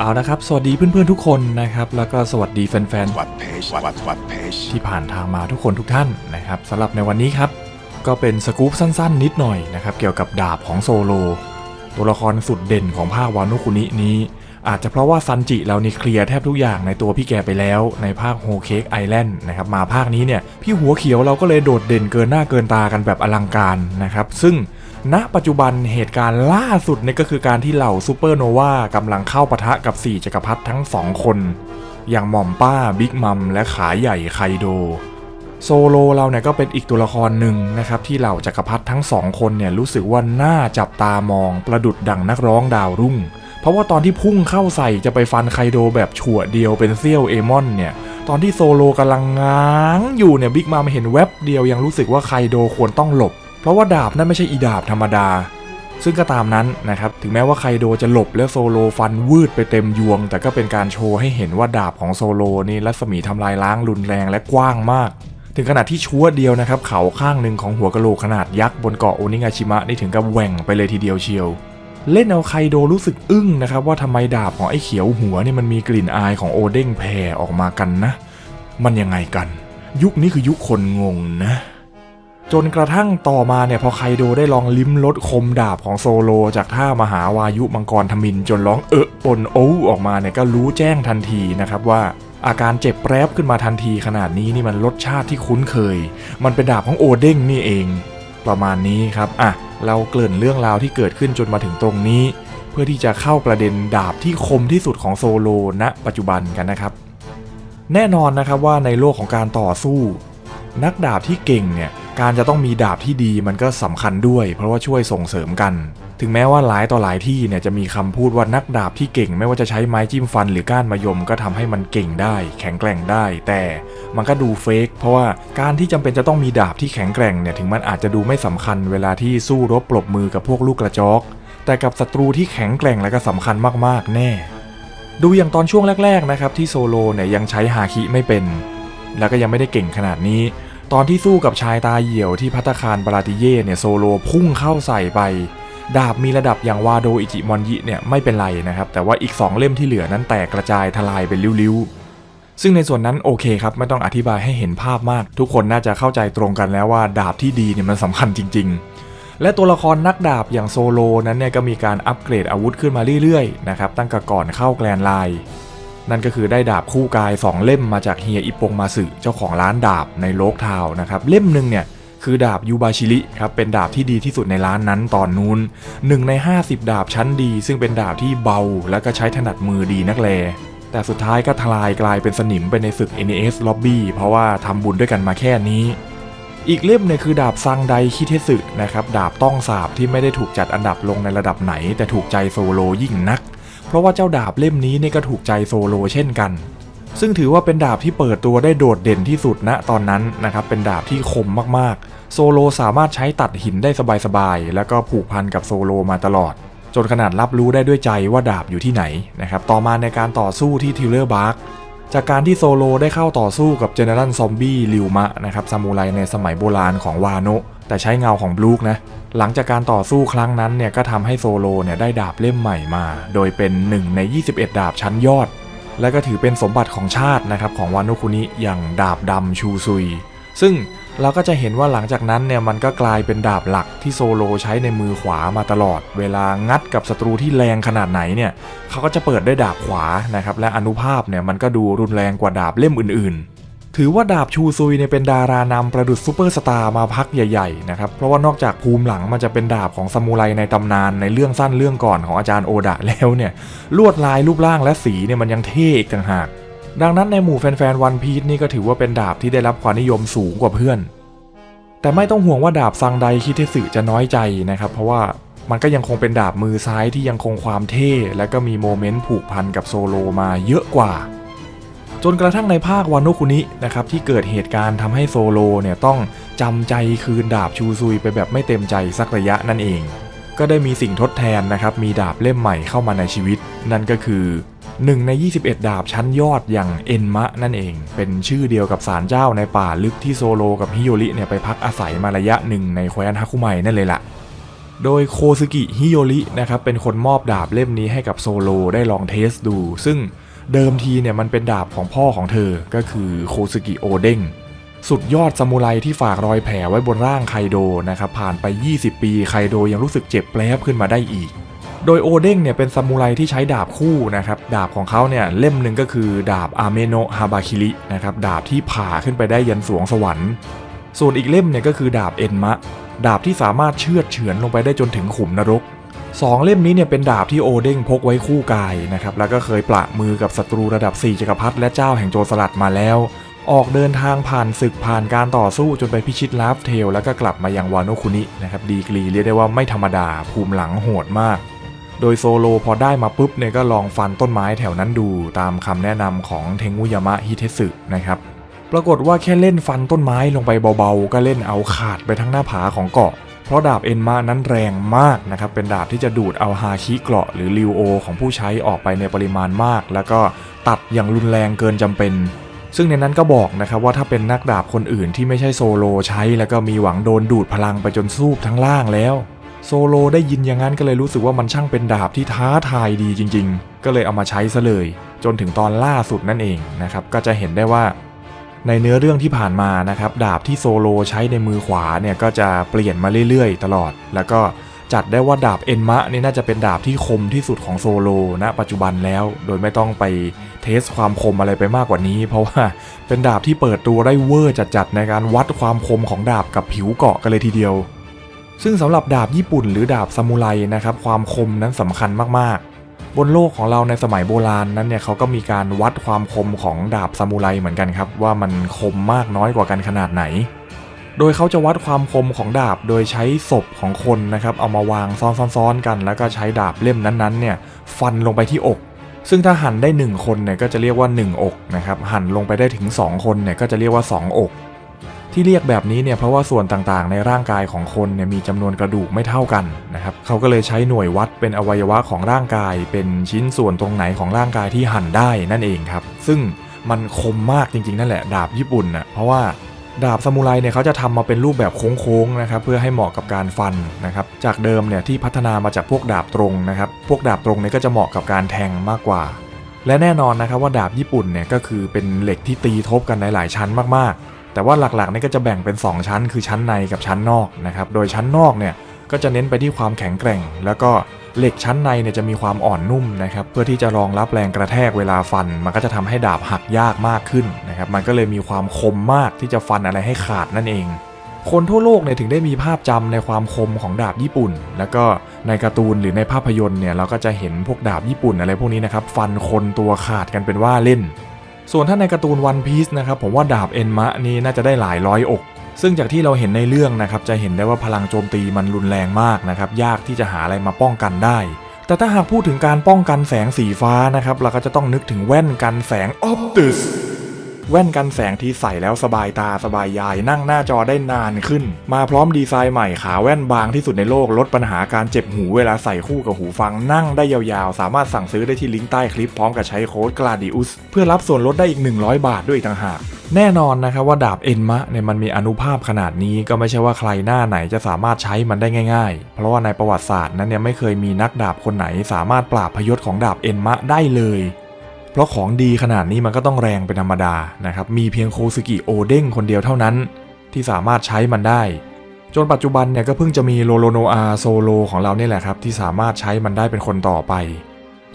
เอาละครับ สวัสดีเพื่อนๆทุกคนนะครับ แล้วก็สวัสดีแฟนวัดเพจวัดวัดเพจๆที่ผ่านทางมาทุกคนทุกท่านนะครับสำหรับในวันนี้ครับ ก็เป็นสกู๊ปสั้นๆ นิดหน่อยนะครับ เกี่ยวกับดาบของโซโล ตัวละครสุดเด่นของภาควานุคุนินี้ อาจจะเพราะว่าซันจิเรานี่เคลียร์แทบทุกอย่างในตัวพี่แกไปแล้ว ในภาคโฮเคกไอแลนด์นะครับมาภาคนี้เนี่ยพี่หัวเขียวเราก็เลยโดดเด่นเกินหน้าเกินตากันแบบอลังการนะครับซึ่ง ณปัจจุบันเหตุการณ์ล่าสุดเนี่ยก็คือการที่เหล่าซูเปอร์โนวากำลังเข้าปะทะกับ 4 จักรพรรดิทั้ง 2 คน อย่างหม่อมป้าบิ๊กมัมและขาใหญ่ไคโด โซโลเราเนี่ยก็เป็นอีกตัวละครหนึ่งนะครับที่เหล่าจักรพรรดิทั้งสองคนเนี่ยรู้สึกว่าน่าจับตามองประดุดดังนักร้องดาวรุ่ง เพราะว่าตอนที่พุ่งเข้าใส่จะไปฟันไคโดแบบฉวดเดียวเป็นเซี่ยวเอมอนเนี่ยตอนที่โซโลกำลังง้างอยู่เนี่ยบิ๊กมัมเห็นแวบเดียวยังรู้สึกว่าไคโดควรต้องหลบ เพราะว่าดาบนั่นไม่ใช่อีดาบธรรมดา ซึ่งก็ตามนั้นนะครับ ถึงแม้ว่าไคโดจะหลบและโซโลฟันวืดไปเต็มยวง แต่ก็เป็นการโชว์ให้เห็นว่าดาบของโซโลนี่รัศมีทำลายล้างรุนแรงและกว้างมาก ถึงขนาดที่ชั่วเดียวนะครับ เขาข้างหนึ่งของหัวกะโหลกขนาดยักษ์บนเกาะโอนิงาชิมะนี่ถึงกับแหว่งไปเลยทีเดียวเชียวเล่นเอาไคโดรู้สึกอึ้งนะครับว่าทำไมดาบของไอ้เขียวหัวนี่มันมีกลิ่นอายของโอเด้งแผ่ออกมากันนะ มันยังไงกัน ยุคนี้คือยุคคนงงนะ จนกระทั่งต่อมาเนี่ยพอไคโดได้ลองลิ้มรสคมดาบของโซโล จากท่ามหาวายุมังกรทมินจนร้องเอะปนโอ้ออกมาเนี่ยก็รู้แจ้งทันทีนะครับว่าอาการเจ็บแปรบขึ้นมาทันทีขนาดนี้นี่มันรสชาติที่คุ้นเคย มันเป็นดาบของโอเด้งนี่เอง ประมาณนี้ครับอะเราเกริ่นเรื่องราวที่เกิดขึ้นจนมาถึงตรงนี้ เพื่อที่จะเข้าประเด็นดาบที่คมที่สุดของโซโลณปัจจุบันกันนะครับ แน่นอนนะครับว่าในโลกของการต่อสู้ นักดาบที่เก่งเนี่ย การจะต้องมีดาบที่ดีมันก็สำคัญด้วย เพราะว่าช่วยส่งเสริมกัน ถึงแม้ว่าหลายต่อหลายที่เนี่ยจะมีคำพูดว่านักดาบที่เก่ง ไม่ว่าจะใช้ไม้จิ้มฟันหรือก้านมะยมก็ทำให้มันเก่งได้ แข็งแกร่งได้ แต่มันก็ดูเฟกเพราะว่าการที่จำเป็นจะต้องมีดาบที่แข็งแกร่งเนี่ยถึงมันอาจจะดูไม่สำคัญเวลาที่สู้รบปรบมือกับพวกลูกกระจอก แต่กับศัตรูที่แข็งแกร่งและก็สำคัญมากๆ แน่ ดูอย่างตอนช่วงแรก ๆนะครับที่โซโลเนี่ยยังใช้ฮาคิไม่เป็น แล้วก็ยังไม่ได้เก่งขนาดนี้ ตอนที่สู้กับชายตาเหี่ยวที่พัตคารบราติเย่เนี่ยโซโลพุ่งเข้าใส่ไป ดาบมีระดับอย่างวาโดอิจิมอนยิเนี่ยไม่เป็นไรนะครับ แต่ว่าอีก 2 เล่มที่เหลือนั้นแตกกระจายทลายเป็นริ้วๆ ซึ่งในส่วนนั้นโอเคครับ ไม่ต้องอธิบายให้เห็นภาพมาก ทุกคนน่าจะเข้าใจตรงกันแล้วว่าดาบที่ดีเนี่ยมันสำคัญจริง ๆและตัวละครนักดาบอย่างโซโลนั้นเนี่ยก็มีการอัปเกรดอาวุธขึ้นมาเรื่อยๆนะครับตั้งแต่ก่อนเข้าแกลนไลน์ นั่นก็คือได้ดาบคู่กาย 2 เล่มมาจากเฮียอิปงมาสึเจ้าของร้านดาบในโลกทาวนะครับเล่มหนึ่งเนี่ยคือดาบยูบาชิริครับเป็นดาบที่ดีที่สุดในร้านนั้นตอนนู้น1ใน 50 ดาบชั้นดี ซึ่งเป็นดาบที่เบา และก็ใช้ถนัดมือดีนักแล แต่สุดท้ายก็ทลายกลายเป็นสนิมไปในศึก NES Lobby เพราะว่าทำบุญด้วยกันมาแค่นี้ อีกเล่มเนี่ยคือดาบซังไดคิเทสึนะครับดาบต้องสาบที่ไม่ได้ถูกจัดอันดับลงในระดับไหน แต่ถูกใจโซโลยิ่งนัก เพราะว่าเจ้าดาบเล่มนี้เนี่ยก็ถูกใจโซโลเช่นกัน ซึ่งถือว่าเป็นดาบที่เปิดตัวได้โดดเด่นที่สุดณตอนนั้นนะครับเป็นดาบที่คมมากๆ โซโลสามารถใช้ตัดหินได้สบายๆแล้วก็ผูกพันกับโซโลมาตลอด จนขนาดรับรู้ได้ด้วยใจว่าดาบอยู่ที่ไหนนะครับต่อมาในการต่อสู้ที่ทิลเลอร์บาร์กจากการที่โซโลได้เข้าต่อสู้กับเจเนอเรลซอมบี้ลิวมะนะครับซามูไรในสมัยโบราณของวาโนะ แต่ใช้เงาของบลูกนะ หลังจากการต่อสู้ครั้งนั้นเนี่ยก็ทำให้โซโลเนี่ยได้ดาบเล่มใหม่มา โดยเป็น1ใน 21 ดาบชั้นยอด และก็ถือเป็นสมบัติของชาตินะครับของวานุคุนิอย่างดาบดำชูซุย ซึ่งเราก็จะเห็นว่าหลังจากนั้นเนี่ยมันก็กลายเป็นดาบหลักที่โซโลใช้ในมือขวามาตลอด เวลางัดกับศัตรูที่แรงขนาดไหนเนี่ยเขาก็จะเปิดด้วยดาบขวานะครับและอนุภาพเนี่ยมันก็ดูรุนแรงกว่าดาบเล่มอื่นๆ ถือว่าดาบชูซุยเนี่ยเป็นดารานำประดุษซูเปอร์สตาร์มาพักใหญ่ๆนะครับเพราะว่านอกจากภูมิหลังมันจะเป็นดาบของซามูไรในตำนานในเรื่องสั้นเรื่องก่อนของอาจารย์โอดะแล้วเนี่ยลวดลายรูปร่างและสีเนี่ยมันยังเท่อีกต่างหาก ดังนั้นในหมู่แฟนๆวันพีชนี่ก็ถือว่าเป็นดาบที่ได้รับความนิยมสูงกว่าเพื่อน แต่ไม่ต้องห่วงว่าดาบซังไดคิเทสึจะน้อยใจนะครับเพราะว่ามันก็ยังคงเป็นดาบมือซ้ายที่ยังคงความเท่และก็มีโมเมนต์ผูกพันกับโซโลมาเยอะกว่า จนกระทั่งในภาควานุคุนินะครับที่เกิดเหตุการณ์ทำให้โซโลเนี่ยต้องจำใจคืนดาบชูซุยไปแบบไม่เต็มใจสักระยะนั่นเอง ก็ได้มีสิ่งทดแทนนะครับมีดาบเล่มใหม่เข้ามาในชีวิต นั่นก็คือ 1 ใน 21 ดาบชั้นยอดอย่างเอ็นมะนั่นเอง เป็นชื่อเดียวกับศาลเจ้าในป่าลึกที่โซโลกับฮิโยริเนี่ยไปพักอาศัยมาระยะหนึ่งในแคว้นฮาคุไมนั่นเลยล่ะโดยโคซึกิฮิโยรินะครับเป็นคนมอบดาบเล่มนี้ให้กับโซโลได้ลองเทสดู ซึ่ง เดิมทีเนี่ยมันเป็นดาบของพ่อของเธอก็คือโคซึกิโอเด้งสุดยอดซามูไรที่ฝากรอยแผลไว้บนร่างไคโดนะครับผ่านไป 20 ปีไคโดยังรู้สึกเจ็บแปลบขึ้นมาได้อีก โดยโอเด้งเนี่ยเป็นซามูไรที่ใช้ดาบคู่นะครับดาบของเขาเนี่ยเล่มหนึ่งก็คือดาบอาเมโนฮาบาคิรินะครับดาบที่ผ่าขึ้นไปได้ยันสวงสวรรค์ ส่วนอีกเล่มเนี่ยก็คือดาบเอ็นมะ ดาบที่สามารถเชือดเฉือนลงไปได้จนถึงขุมนรก สองเล่มนี้เนี่ยเป็นดาบที่โอเด้งพกไว้คู่กายนะครับแล้วก็เคยปละมือกับศัตรูระดับ4จักรพรรดิและเจ้าแห่งโจรสลัดมาแล้ว ออกเดินทางผ่านศึกผ่านการต่อสู้จนไปพิชิตลาฟเทล แล้วก็กลับมายังวานโนคุนินะครับดีกรีเรียกได้ว่าไม่ธรรมดาภูมิหลังโหดมาก โดยโซโลพอได้มาปุ๊บเนี่ยก็ลองฟันต้นไม้แถวนั้นดูตามคำแนะนำของเทงุยามะฮิเทสึนะครับปรากฏว่าแค่เล่นฟันต้นไม้ลงไปเบาๆ ก็เล่นเอาขาดไปทั้งหน้าผาของเกาะ เพราะดาบเอ็นมานั้นแรงมากนะครับเป็นดาบที่จะดูดเอาฮาคิเกราะหรือริวโอของผู้ใช้ออกไปในปริมาณมาก แล้วก็ตัดอย่างรุนแรงเกินจำเป็น ซึ่งในนั้นก็บอกนะครับว่าถ้าเป็นนักดาบคนอื่นที่ไม่ใช่โซโลใช้ แล้วก็มีหวังโดนดูดพลังไปจนซูบทั้งล่างแล้วโซโลได้ยินอย่างนั้นก็เลยรู้สึกว่ามันช่างเป็นดาบที่ท้าทายดีจริง ๆ ก็เลยเอามาใช้ซะเลย จนถึงตอนล่าสุดนั่นเองนะครับก็จะเห็นได้ว่า ในเนื้อเรื่องที่ผ่านมานะครับดาบที่โซโลใช้ในมือขวาเนี่ยก็จะเปลี่ยนมาเรื่อยๆ ตลอด แล้วก็จัดได้ว่าดาบเอ็นมะนี่น่าจะเป็นดาบที่คมที่สุดของโซโลณปัจจุบันแล้ว โดยไม่ต้องไปเทสความคมอะไรไปมากกว่านี้ เพราะว่าเป็นดาบที่เปิดตัวได้เวอร์จัดๆในการวัดความคมของดาบกับผิวเกาะกันเลยทีเดียว ซึ่งสำหรับดาบญี่ปุ่นหรือดาบซามูไรนะครับความคมนั้นสำคัญมาก บนโลกของเราในสมัยโบราณนั้นเนี่ยเขาก็มีการวัดความคมของดาบซามูไรเหมือนกันครับว่ามันคมมากน้อยกว่ากันขนาดไหน โดยเขาจะวัดความคมของดาบโดยใช้ศพของคนนะครับเอามาวางซ้อนๆกัน แล้วก็ใช้ดาบเล่มนั้นๆเนี่ยฟันลงไปที่อก ซึ่งถ้าหั่นได้ 1 คนเนี่ยก็จะเรียกว่า 1 อกนะครับหั่นลงไปได้ถึง 2 คนเนี่ยก็จะเรียกว่า 2 อก ที่เรียกแบบนี้เนี่ยเพราะว่าส่วนต่างๆ ในร่างกายของคนเนี่ยมีจำนวนกระดูกไม่เท่ากันนะครับเขาก็เลยใช้หน่วยวัดเป็นอวัยวะของร่างกาย เป็นชิ้นส่วนตรงไหนของร่างกายที่หั่นได้นั่นเองครับ ซึ่งมันคมมากจริงๆ นั่นแหละดาบญี่ปุ่นนะเพราะว่าดาบซามูไรเนี่ยเขาจะทำมาเป็นรูปแบบโค้งๆนะครับเพื่อให้เหมาะกับการฟันนะครับจากเดิมเนี่ยที่พัฒนามาจากพวกดาบตรงนะครับพวกดาบตรงเนี่ยก็จะเหมาะกับการแทงมากกว่า และแน่นอนนะครับว่าดาบญี่ปุ่นเนี่ยก็คือเป็นเหล็กที่ตีทบกันในหลายชั้นมากๆ แต่ว่าหลักๆนี่ก็จะแบ่งเป็น 2 ชั้น คือชั้นในกับชั้นนอกนะครับ โดยชั้นนอกเนี่ยก็จะเน้นไปที่ความแข็งแกร่ง แล้วก็เหล็กชั้นในเนี่ยจะมีความอ่อนนุ่มนะครับ เพื่อที่จะรองรับแรงกระแทกเวลาฟัน มันก็จะทำให้ดาบหักยากมากขึ้นนะครับ มันก็เลยมีความคมมากที่จะฟันอะไรให้ขาดนั่นเอง คนทั่วโลกเนี่ยถึงได้มีภาพจำในความคมของดาบญี่ปุ่น แล้วก็ในการ์ตูนหรือในภาพยนตร์เนี่ยเราก็จะเห็นพวกดาบญี่ปุ่นอะไรพวกนี้นะครับ ฟันคนตัวขาดกันเป็นว่าเล่น ส่วนถ้าในการ์ตูนวันพีซนะครับผมว่าดาบเอ็นมะนี่น่าจะได้หลายร้อยอก ซึ่งจากที่เราเห็นในเรื่องนะครับจะเห็นได้ว่าพลังโจมตีมันรุนแรงมากนะครับยากที่จะหาอะไรมาป้องกันได้ แต่ถ้าหากพูดถึงการป้องกันแสงสีฟ้านะครับเราก็จะต้องนึกถึงแว่นกันแสงออปติส แว่นกันแสงที่ใส่แล้วสบายตาสบายยายนั่งหน้าจอได้นานขึ้น มาพร้อมดีไซน์ใหม่ขาแว่นบางที่สุดในโลกลดปัญหาการเจ็บหูเวลาใส่คู่กับหูฟังนั่งได้ยาวๆ สามารถสั่งซื้อได้ที่ลิงก์ใต้คลิปพร้อมกับใช้โค้ด gladius เพื่อรับส่วนลดได้อีก 100 บาทด้วยต่างหากแน่นอนนะครับว่าดาบเอ็นมะเนี่ยมันมีอนุภาพขนาดนี้ก็ไม่ใช่ว่าใครหน้าไหนจะสามารถใช้มันได้ง่าย ๆ เพราะว่าในประวัติศาสตร์นั้นเนี่ยไม่เคยมีนักดาบคนไหนสามารถปราบพยศของดาบเอ็นมะได้เลย ราะของดีขนาดนี้มันก็ต้องแรงเป็นธรรมดานะครับ มีเพียงโคซึกิโอเด้งคนเดียวเท่านั้น ที่สามารถใช้มันได้ จนปัจจุบันเนี่ยก็เพิ่งจะมีโลโลโนอาโซโลของเราเนี่ยแหละครับ ที่สามารถใช้มันได้เป็นคนต่อไป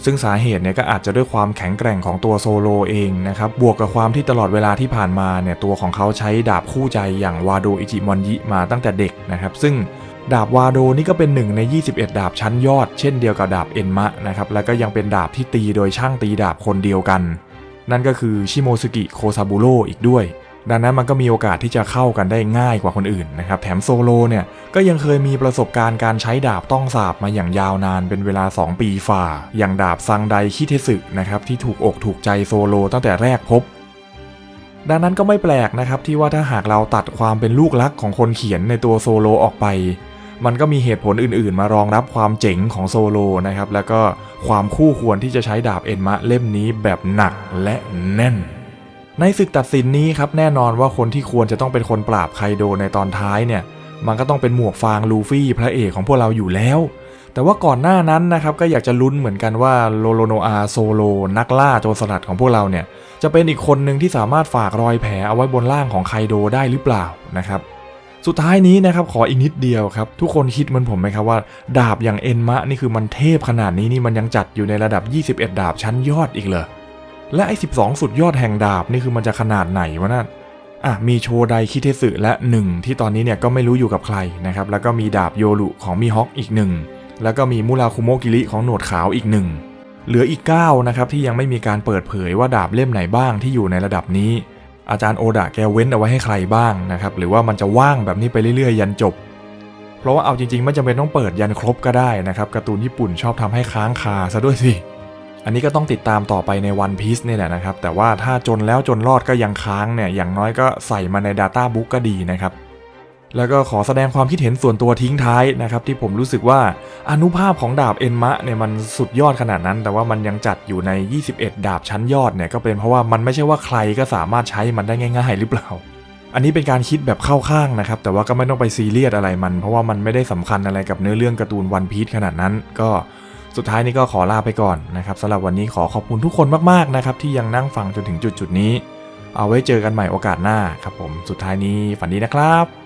ซึ่งสาเหตุเนี่ยก็อาจจะด้วยความแข็งแกร่งของตัวโซโลเองนะครับ บวกกับความที่ตลอดเวลาที่ผ่านมาเนี่ยตัวของเขาใช้ดาบคู่ใจอย่างวาโดอิจิมอนยิมาตั้งแต่เด็กนะครับ ซึ่ง ดาบวาโดนี่ก็เป็นหนึ่งใน 21 ดาบชั้นยอด เช่นเดียวกับดาบเอ็นมะนะครับแล้วก็ยังเป็นดาบที่ตีโดยช่างตีดาบคนเดียวกัน นั่นก็คือชิโมซุกิโคซาบุโรอีกด้วย ดังนั้นมันก็มีโอกาสที่จะเข้ากันได้ง่ายกว่าคนอื่นนะครับแถมโซโลเนี่ยก็ยังเคยมีประสบการณ์การใช้ดาบต้องสาบมาอย่างยาวนานเป็นเวลา 2 ปีฝ่า อย่างดาบซังไดคิเทสึนะครับที่ถูกอกถูกใจโซโลตั้งแต่แรกพบดังนั้นก็ไม่แปลกนะครับที่ว่าถ้าหากเราตัดความเป็นลูกรักของคนเขียนในตัวโซโลออกไป มันก็มีเหตุผลอื่นๆ มารองรับความเจ๋งของโซโลนะครับ แล้วก็ความคู่ควรที่จะใช้ดาบเอ็นมะเล่มนี้แบบหนักและแน่น ในศึกตัดสินนี้ครับแน่นอนว่าคนที่ควรจะต้องเป็นคนปราบไคโดในตอนท้ายเนี่ย มันก็ต้องเป็นหมวกฟางลูฟี่พระเอกของพวกเราอยู่แล้ว แต่ว่าก่อนหน้านั้นนะครับก็อยากจะลุ้นเหมือนกันว่าโลโลโนอาโซโลนักล่าโจรสลัดของพวกเราเนี่ยจะเป็นอีกคนหนึ่งที่สามารถฝากรอยแผลเอาไว้บนร่างของไคโดได้หรือเปล่านะครับ สุดท้ายนี้นะครับขออีกนิดเดียวครับ ทุกคนคิดเหมือนผมไหมครับว่า ดาบอย่างเอ็นมะนี่คือมันเทพขนาดนี้นี่มันยังจัดอยู่ในระดับ 21 ดาบชั้นยอดอีกเหรอและไอ้12 สุดยอดแห่งดาบนี่คือมันจะขนาดไหนวะนั่นอะมีโชไดคิเทสึและ 1 ที่ตอนนี้เนี่ยก็ไม่รู้อยู่กับใครนะครับแล้วก็มีดาบโยรุของมีฮอกอีกหนึ่งแล้วก็มีมุราคุโมกิริของหนวดขาวอีกหนึ่งเหลืออีก9นะครับที่ยังไม่มีการเปิดเผยว่าดาบเล่มไหนบ้างที่อยู่ในระดับนี้ อาจารย์โอดะแกเว้นเอาไว้ให้ใครบ้างนะครับ หรือว่ามันจะว่างแบบนี้ไปเรื่อยๆ ยันจบ เพราะว่าเอาจริงๆ ไม่จำเป็นต้องเปิดยันครบก็ได้นะครับการ์ตูนญี่ปุ่นชอบทำให้ค้างคาซะด้วยสิ อันนี้ก็ต้องติดตามต่อไปในวันพีซนี่แหละนะครับ แต่ว่าถ้าจนแล้วจนรอดก็ยังค้างเนี่ย อย่างน้อยก็ใส่มาใน Data Book ก็ดีนะครับ แล้วก็ขอแสดงความคิดเห็นส่วนตัวทิ้งท้ายนะครับที่ผมรู้สึกว่าอนุภาพของดาบเอ็นมะเนี่ยมันสุดยอดขนาดนั้น แต่ว่ามันยังจัดอยู่ใน 21 ดาบชั้นยอดเนี่ยก็เป็นเพราะว่ามันไม่ใช่ว่าใครก็สามารถใช้มันได้ง่าย ๆ หรือเปล่า อันนี้เป็นการคิดแบบเข้าข้างนะครับแต่ว่าก็ไม่ต้องไปซีเรียสอะไรมัน เพราะว่ามันไม่ได้สำคัญอะไรกับเนื้อเรื่องการ์ตูนวันพี e ขนาดนั้นก็สุดท้ายนี้ก็ขอลาไปก่อนนะครับสำหรับวันนี้ขอขอบคุณทุกคนมากๆนะครับที่ยังนั่งฟังจนถึงจุดๆนี้ เอาไว้เจอกันใหม่โอกาสหน้าครับผมสุดท้ายนี้ฝันดีนะครับ